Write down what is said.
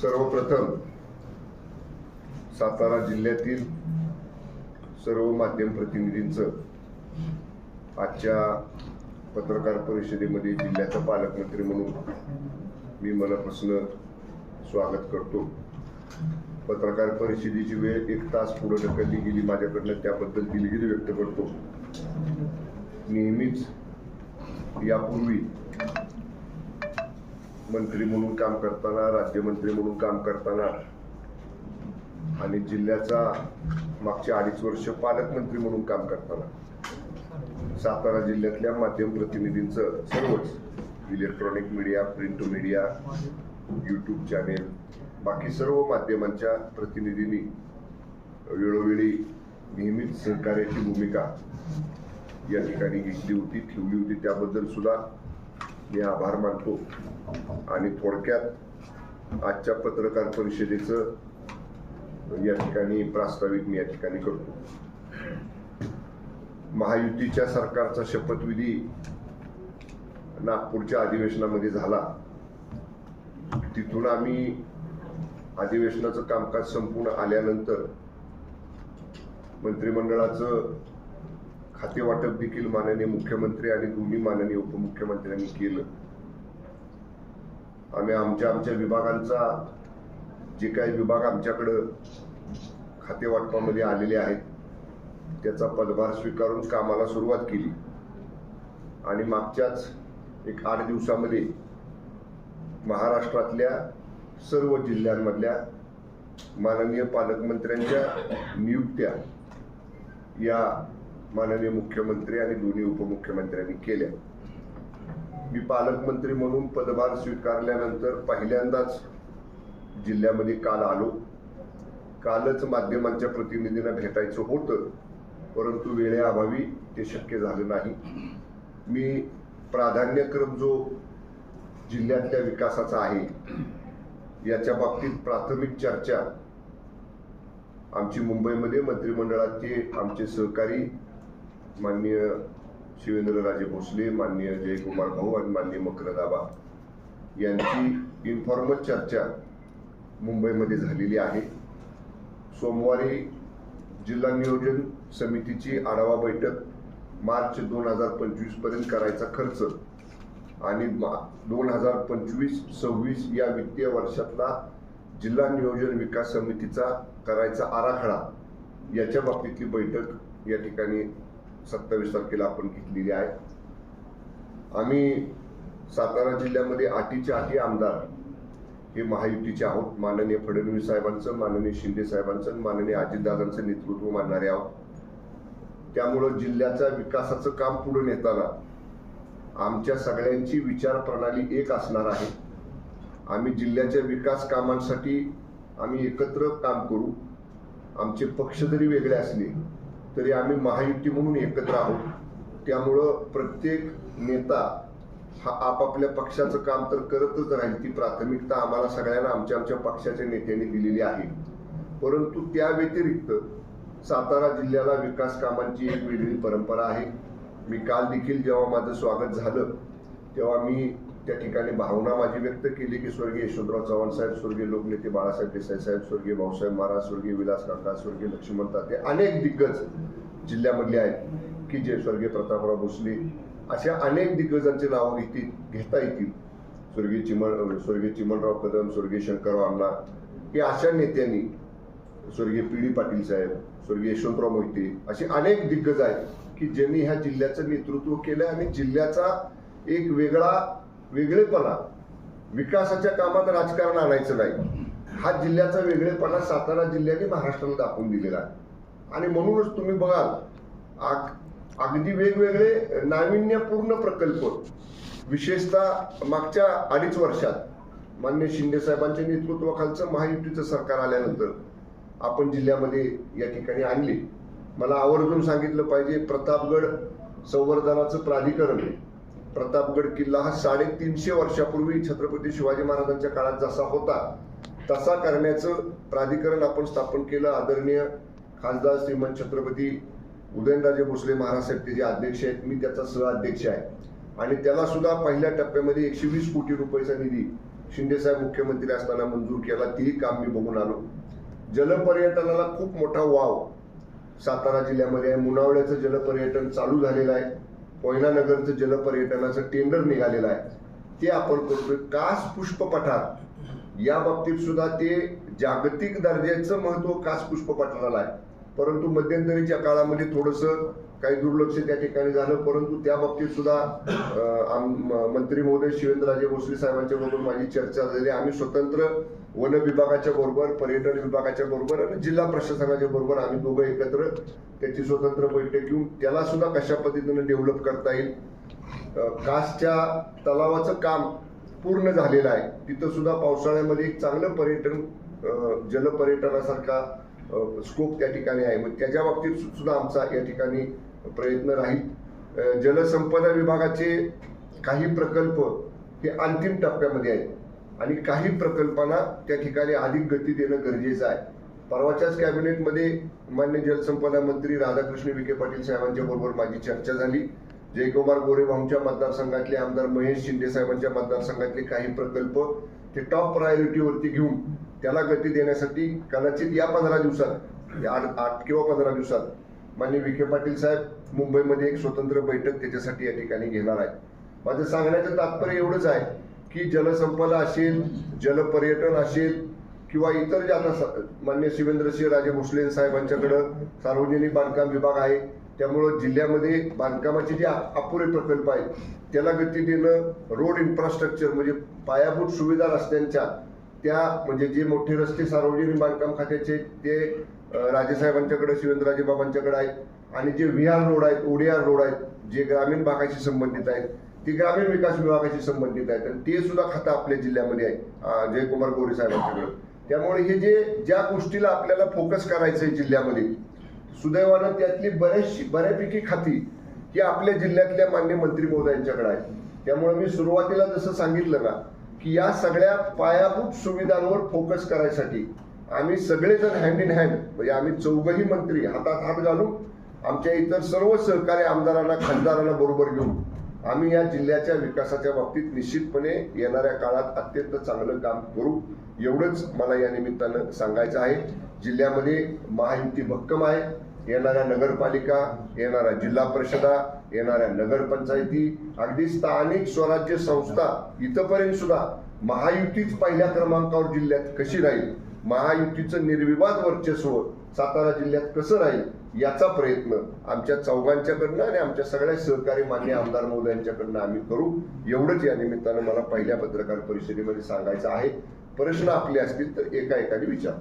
सर्वप्रथम सातारा जिल्ह्यातील सर्व माध्यम प्रतिनिधींचं आजच्या पत्रकार परिषदेमध्ये जिल्ह्याचा पालकमंत्री म्हणून मी मनापासून स्वागत करतो. पत्रकार परिषदेची वेळ एक तास पुढे ढकलली गेली माझ्याकडनं त्याबद्दल दिलगिरी व्यक्त करतो. नेहमीच यापूर्वी मंत्री म्हणून काम करताना राज्यमंत्री म्हणून काम करताना आणि जिल्ह्याचा मागच्या अडीच वर्ष पालकमंत्री म्हणून काम करताना. सातारा जिल्ह्यातल्या माध्यम प्रतिनिधींचं सर्वच electronic media print media YouTube channel बाकी सर्व माध्यमांच्या प्रतिनिधींनी वेळोवेळी नेहमीच सहकार्याची भूमिका या ठिकाणी घेतली होती ठेवली होती. त्याबद्दल सुद्धा मी आभार मानतो. आणि थोडक्यात आजच्या पत्रकार परिषदेचं या ठिकाणी प्रास्ताविक मी या ठिकाणी करतो. महायुतीच्या सरकारचा शपथविधी नागपूरच्या अधिवेशनामध्ये झाला. तिथून आम्ही अधिवेशनाचं कामकाज संपूर्ण आल्यानंतर मंत्रिमंडळाचं खाते वाटप देखील माननीय मुख्यमंत्री आणि दोन्ही माननीय उपमुख्यमंत्र्यांनी केलं. आम्ही आमच्या आमच्या विभागांचा जे काही विभाग आमच्याकडं खाते वाटपामध्ये आलेले आहेत त्याचा पदभार स्वीकारून कामाला सुरुवात केली. आणि मागच्याच एक आठ दिवसामध्ये महाराष्ट्रातल्या सर्व जिल्ह्यांमधल्या माननीय पालकमंत्र्यांच्या नियुक्त्या या माननीय मुख्यमंत्री आणि दोन्ही उपमुख्यमंत्र्यांनी केल्या. मी पालकमंत्री म्हणून पदभार स्वीकारल्यानंतर पहिल्यांदाच जिल्ह्यामध्ये काल आलो. कालच माध्यमांच्या प्रतिनिधींना भेटायचं होतं परंतु वेळेअभावी ते शक्य झालं नाही. मी प्राधान्यक्रम जो जिल्ह्यातल्या विकासाचा आहे याच्या बाबतीत प्राथमिक चर्चा आमची मुंबईमध्ये मंत्रिमंडळाचे आमचे सहकारी माननीय शिवेंद्रराजे भोसले माननीय जयकुमार भाऊ आणि माननीय मकरदाबा यांची इन्फॉर्मल चर्चा मुंबईमध्ये झालेली आहे. सोमवारी जिल्हा नियोजन समितीची आढावा बैठक मार्च दोन हजार पंचवीसपर्यंत करायचा खर्च आणि मा दोन हजार पंचवीस सव्वीस या वित्तीय वर्षातला जिल्हा नियोजन विकास समितीचा करायचा आराखडा याच्या बाबतीतली बैठक या ठिकाणी सत्तावीस तारखेला आपण घेतलेली आहे. आम्ही सातारा जिल्ह्यामध्ये आटीच्या आटी आमदार हे महायुतीचे आहोत. माननीय फडणवीस साहेबांचं माननीय शिंदे साहेबांचं माननीय अजितदादांचं नेतृत्व मानणारे आहोत. त्यामुळं जिल्ह्याच्या विकासाचं काम पुढे नेताना आमच्या सगळ्यांची विचार प्रणाली एक असणार आहे. आम्ही जिल्ह्याच्या विकास कामांसाठी आम्ही एकत्र काम करू. आमचे पक्ष जरी वेगळे असले तरी आम्ही महायुती म्हणून एकत्र आहोत. त्यामुळं प्रत्येक नेता हा आपापल्या पक्षाचं काम तर करतच राहील ती प्राथमिकता आम्हाला सगळ्यांना आमच्या आमच्या पक्षाच्या नेत्यांनी दिलेली आहे. परंतु त्या व्यतिरिक्त सातारा जिल्ह्याला विकास कामांची एक वेगळी परंपरा आहे. मी काल देखील जेव्हा माझं स्वागत झालं तेव्हा मी त्या ठिकाणी भावना माझी व्यक्त केली की स्वर्गीय यशवंतराव चव्हाण साहेब स्वर्गीय लोकनेते बाळासाहेब देसाई साहेब स्वर्गीय भाऊसाहेब महाराज स्वर्गीय विलास काका स्वर्गीय लक्ष्मण ताते अनेक दिग्गज जिल्ह्यामधले आहेत की जे स्वर्गीय प्रतापराव भोसले अशा अनेक दिग्गजांची नावं घेतील घेता येतील. स्वर्गीय चिमण स्वर्गीय चिमणराव कदम स्वर्गीय शंकरराव अण्णा हे अशा नेत्यांनी स्वर्गीय पी डी पाटील साहेब स्वर्गीय यशवंतराव मोहिते असे अनेक दिग्गज आहेत की ज्यांनी ह्या जिल्ह्याचं नेतृत्व केलं आणि जिल्ह्याचा एक वेगळा वेगळेपणा. विकासाच्या कामात राजकारण आणायचं नाही. हा जिल्ह्याचा वेगळेपणा सातारा जिल्ह्याने महाराष्ट्राला दाखवून दिलेला आहे. आणि म्हणूनच तुम्ही बघाल आग- अगदी वेगवेगळे नाविन्यपूर्ण प्रकल्प विशेषतः मागच्या अडीच वर्षात मान्य शिंदे साहेबांच्या नेतृत्वाखालचं महायुतीचं सरकार आल्यानंतर आपण जिल्ह्यामध्ये या ठिकाणी आणले. मला आवर्जून सांगितलं पाहिजे प्रतापगड संवर्धनाचं प्राधिकरण आहे. प्रतापगड किल्ला हा साडेतीनशे वर्षापूर्वी छत्रपती शिवाजी महाराजांच्या काळात जसा होता तसा करण्याचं प्राधिकरण आपण स्थापन केलं. आदरणीय खासदार श्रीमंत छत्रपती उदयनराजे भोसले महाराज साहेब जे अध्यक्ष आहेत मी त्याचा सहअध्यक्ष आहे. आणि त्याला सुद्धा पहिल्या टप्प्यामध्ये एकशे वीस कोटी रुपयाचा निधी शिंदेसाहेब मुख्यमंत्री असताना मंजूर केला. तेही काम मी बघून आलो. जलपर्यटनाला खूप मोठा वाव सातारा जिल्ह्यामध्ये आहे. मुनावळ्याचं जलपर्यटन चालू झालेलं आहे. कोयना नगरचं जलपर्यटनाचं टेंडर निघालेलं आहे. ते आपण करतोय कास पुष्प पठार या बाबतीत सुद्धा ते जागतिक दर्जाचं महत्त्व कास पुष्प पठाराला आहे. परंतु मध्यंतरीच्या काळामध्ये थोडस काही दुर्लक्ष त्या ठिकाणी झालं परंतु त्या बाबतीत सुद्धा आम- म- मंत्री महोदय शिवेंद्रराजे भोसले साहेबांच्या बरोबर माझी चर्चा झाली. आम्ही स्वतंत्र वन विभागाच्या बरोबर पर्यटन विभागाच्या बरोबर आणि जिल्हा प्रशासनाच्या बरोबर आम्ही दोघं एकत्र त्याची स्वतंत्र बैठक घेऊन त्याला सुद्धा कशा पद्धतीने डेव्हलप करता येईल? कासच्या तलावाचं काम पूर्ण झालेलं आहे. तिथं सुद्धा पावसाळ्यामध्ये एक चांगलं पर्यटन जलपर्यटनासारखा स्कोप त्या ठिकाणी आहे. मग त्याच्या बाबतीत सुद्धा आमचा या ठिकाणी प्रयत्न राहील. जलसंपदा विभागाचे काही प्रकल्प हे अंतिम टप्प्यामध्ये आहेत. आणि काही प्रकल्पांना त्या ठिकाणी अधिक गती देणं गरजेचं आहे. परवाच्याच कॅबिनेटमध्ये मान्य जलसंपदा मंत्री राधाकृष्ण विखे पाटील साहेबांच्या बरोबर माझी चर्चा झाली. जयकुमार गोरेभाऊंच्या मतदारसंघातले आमदार महेश शिंदे साहेबांच्या मतदारसंघातले काही प्रकल्प ते टॉप प्रायोरिटीवरती घेऊन त्याला गती देण्यासाठी कदाचित या पंधरा दिवसात या आठ आठ किंवा पंधरा दिवसात मान्य विखे पाटील साहेब मुंबईमध्ये एक स्वतंत्र बैठक त्याच्यासाठी या ठिकाणी घेणार आहे माझं सांगण्याचं तात्पर्य एवढंच आहे की जलसंपदा असेल जलपर्यटन असेल किंवा इतर जे आता स- मान्य शिवेंद्रसिंह राजे भोसले साहेबांच्याकडं सार्वजनिक बांधकाम विभाग आहे त्यामुळं जिल्ह्यामध्ये बांधकामाचे जे अपुरे प्रकल्प आहेत त्याला गती देणं रोड इन्फ्रास्ट्रक्चर म्हणजे पायाभूत सुविधा रस्त्यांच्या त्या म्हणजे जे मोठे रस्ते सार्वजनिक बांधकाम खात्याचे ते राजेसाहेबांच्याकडे शिवेंद्रराजे बाबांच्याकडे आहेत आणि जे विहार रोड आहेत ओडीआर रोड आहेत जे ग्रामीण भागाशी संबंधित आहेत ती ग्रामीण विकास विभागाशी संबंधित आहेत आणि ते सुद्धा खातं आपल्या जिल्ह्यामध्ये आहे जयकुमार गोरे साहेबांच्याकडं त्यामुळे हे जे ज्या गोष्टीला आपल्याला फोकस करायचं आहे जिल्ह्यामध्ये सुदैवानं त्यातली बऱ्याचशी बऱ्यापैकी खाती ही आपल्या जिल्ह्यातल्या मान्य मंत्री महोदयांच्याकडे आहे त्यामुळे मी सुरुवातीला जसं सांगितलं ना की या सगळ्या पायाभूत सुविधांवर फोकस करायसाठी आम्ही सगळेजण हँड इन हँड म्हणजे आम्ही चौघही मंत्री हातात हात घालून आमच्या इतर सर्व सहकारी आमदारांना खासदारांना बरोबर घेऊन आम्ही या जिल्ह्याच्या विकासाच्या बाबतीत निश्चितपणे येणाऱ्या काळात अत्यंत चांगलं काम करू एवढंच मला या निमित्तानं सांगायचं आहे. जिल्ह्यामध्ये महायुती भक्कम आहे. येणाऱ्या नगरपालिका येणाऱ्या जिल्हा परिषदा येणाऱ्या नगरपंचायती अगदी स्थानिक स्वराज्य संस्था इथपर्यंत सुद्धा महायुतीच पहिल्या क्रमांकावर जिल्ह्यात कशी राहील? महायुतीचं निर्विवाद वर्चस्व सातारा जिल्ह्यात कसं राहील याचा प्रयत्न आमच्या चौघांच्याकडनं आणि आमच्या सगळ्या सहकारी मान्य आमदार महोदयांच्याकडनं आम्ही करू. एवढंच या निमित्तानं मला पहिल्या पत्रकार परिषदेमध्ये सांगायचं आहे. प्रश्न आपले असतील तर एका एकाने विचार.